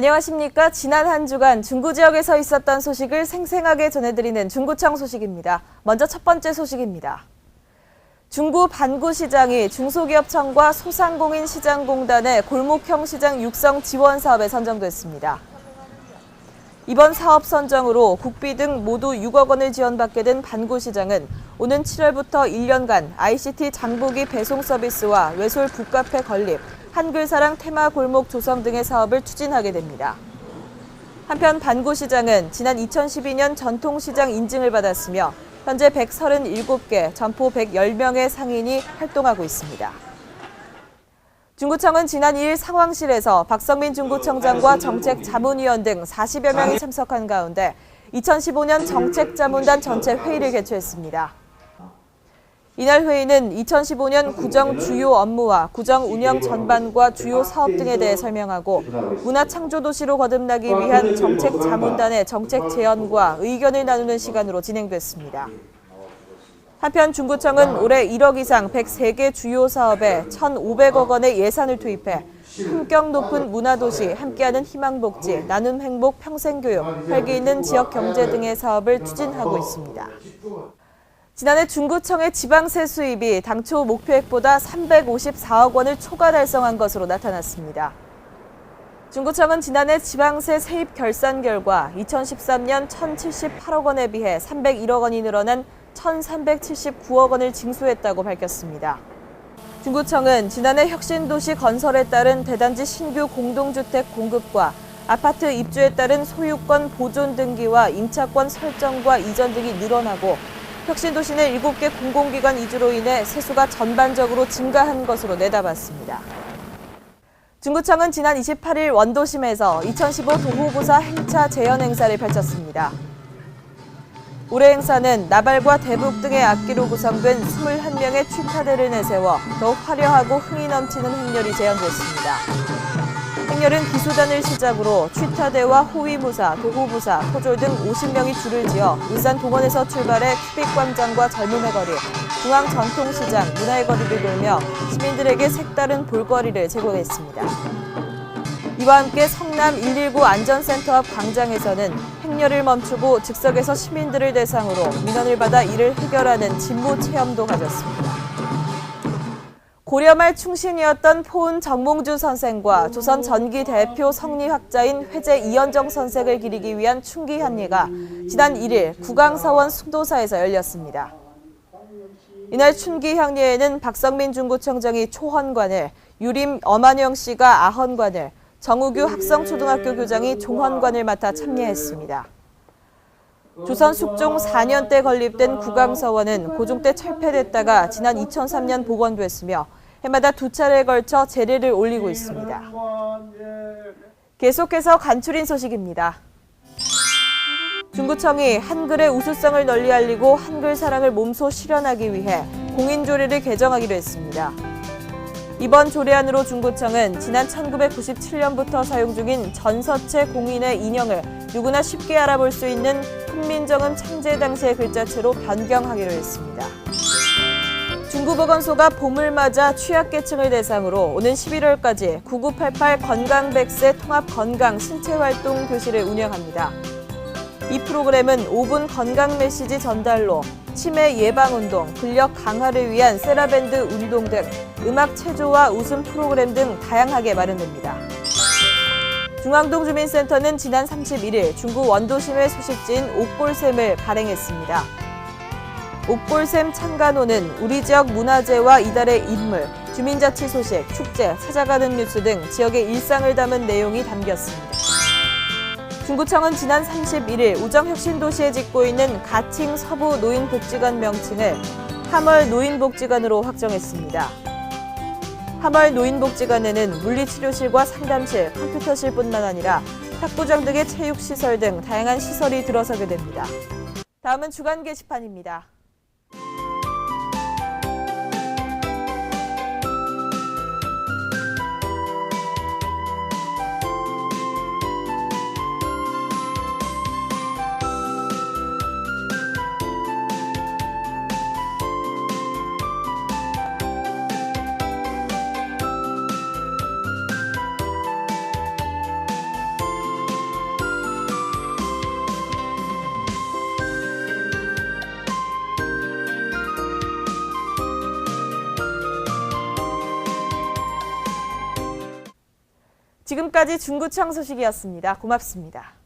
안녕하십니까. 지난 한 주간 중구 지역에서 있었던 소식을 생생하게 전해드리는 중구청 소식입니다. 먼저 첫 번째 소식입니다. 중구 반구시장이 중소기업청과 소상공인시장공단의 골목형 시장 육성 지원 사업에 선정됐습니다. 이번 사업 선정으로 국비 등 모두 6억 원을 지원받게 된 반구시장은 오는 7월부터 1년간 ICT 장보기 배송 서비스와 외솔 북카페 건립, 한글사랑 테마 골목 조성 등의 사업을 추진하게 됩니다. 한편 반구시장은 지난 2012년 전통시장 인증을 받았으며 현재 137개, 점포 110명의 상인이 활동하고 있습니다. 중구청은 지난 2일 상황실에서 박성민 중구청장과 정책자문위원 등 40여 명이 참석한 가운데 2015년 정책자문단 전체 회의를 개최했습니다. 이날 회의는 2015년 구정 주요 업무와 구정 운영 전반과 주요 사업 등에 대해 설명하고 문화 창조 도시로 거듭나기 위한 정책 자문단의 정책 제언과 의견을 나누는 시간으로 진행됐습니다. 한편 중구청은 올해 1억 이상 103개 주요 사업에 1,500억 원의 예산을 투입해 품격 높은 문화도시, 함께하는 희망복지, 나눔 행복 평생교육, 활기 있는 지역 경제 등의 사업을 추진하고 있습니다. 지난해 중구청의 지방세 수입이 당초 목표액보다 354억 원을 초과 달성한 것으로 나타났습니다. 중구청은 지난해 지방세 세입 결산 결과 2013년 1,078억 원에 비해 301억 원이 늘어난 1,379억 원을 징수했다고 밝혔습니다. 중구청은 지난해 혁신도시 건설에 따른 대단지 신규 공동주택 공급과 아파트 입주에 따른 소유권 보존 등기와 임차권 설정과 이전 등이 늘어나고 혁신도시 내 7개 공공기관 이주로 인해 세수가 전반적으로 증가한 것으로 내다봤습니다. 중구청은 지난 28일 원도심에서 2015 도호부사 행차 재현 행사를 펼쳤습니다. 올해 행사는 나발과 대북 등의 악기로 구성된 21명의 취타대를 내세워 더욱 화려하고 흥이 넘치는 행렬이 재현됐습니다. 행렬은 기수단을 시작으로 취타대와 호위무사, 도호부사, 토졸 등 50명이 줄을 지어 울산 동원에서 출발해 큐빅광장과 젊음의 거리, 중앙 전통시장, 문화의 거리를 돌며 시민들에게 색다른 볼거리를 제공했습니다. 이와 함께 성남 119 안전센터 앞 광장에서는 행렬을 멈추고 즉석에서 시민들을 대상으로 민원을 받아 이를 해결하는 직무 체험도 가졌습니다. 고려 말 충신이었던 포은 정몽주 선생과 조선 전기 대표 성리학자인 회제 이현정 선생을 기리기 위한 충기 한리가 지난 1일 구강사원 수도사에서 열렸습니다. 이날 춘기 향례에는 박성민 중구청장이 초헌관을, 유림 엄한영 씨가 아헌관을, 정우규 학성초등학교 교장이 종헌관을 맡아 참여했습니다. 조선 숙종 4년 때 건립된 구강서원은 고종 때 철폐됐다가 지난 2003년 복원됐으며 해마다 두 차례에 걸쳐 재래를 올리고 있습니다. 계속해서 간추린 소식입니다. 중구청이 한글의 우수성을 널리 알리고 한글 사랑을 몸소 실현하기 위해 공인조례를 개정하기로 했습니다. 이번 조례안으로 중구청은 지난 1997년부터 사용 중인 전서체 공인의 인형을 누구나 쉽게 알아볼 수 있는 훈민정음 창제 당시의 글자체로 변경하기로 했습니다. 중구보건소가 봄을 맞아 취약계층을 대상으로 오는 11월까지 9988 건강백세 통합 건강 신체활동 교실을 운영합니다. 이 프로그램은 5분 건강 메시지 전달로 치매 예방 운동, 근력 강화를 위한 세라밴드 운동 등 음악 체조와 웃음 프로그램 등 다양하게 마련됩니다. 중앙동 주민센터는 지난 31일 중구 원도심의 소식지인 옥골샘을 발행했습니다. 옥골샘 창간호는 우리 지역 문화재와 이달의 인물, 주민자치 소식, 축제, 찾아가는 뉴스 등 지역의 일상을 담은 내용이 담겼습니다. 중구청은 지난 31일 우정혁신도시에 짓고 있는 가칭 서부 노인복지관 명칭을 함월 노인복지관으로 확정했습니다. 함월 노인복지관에는 물리치료실과 상담실, 컴퓨터실뿐만 아니라 탁구장 등의 체육시설 등 다양한 시설이 들어서게 됩니다. 다음은 주간 게시판입니다. 지금까지 중구청 소식이었습니다. 고맙습니다.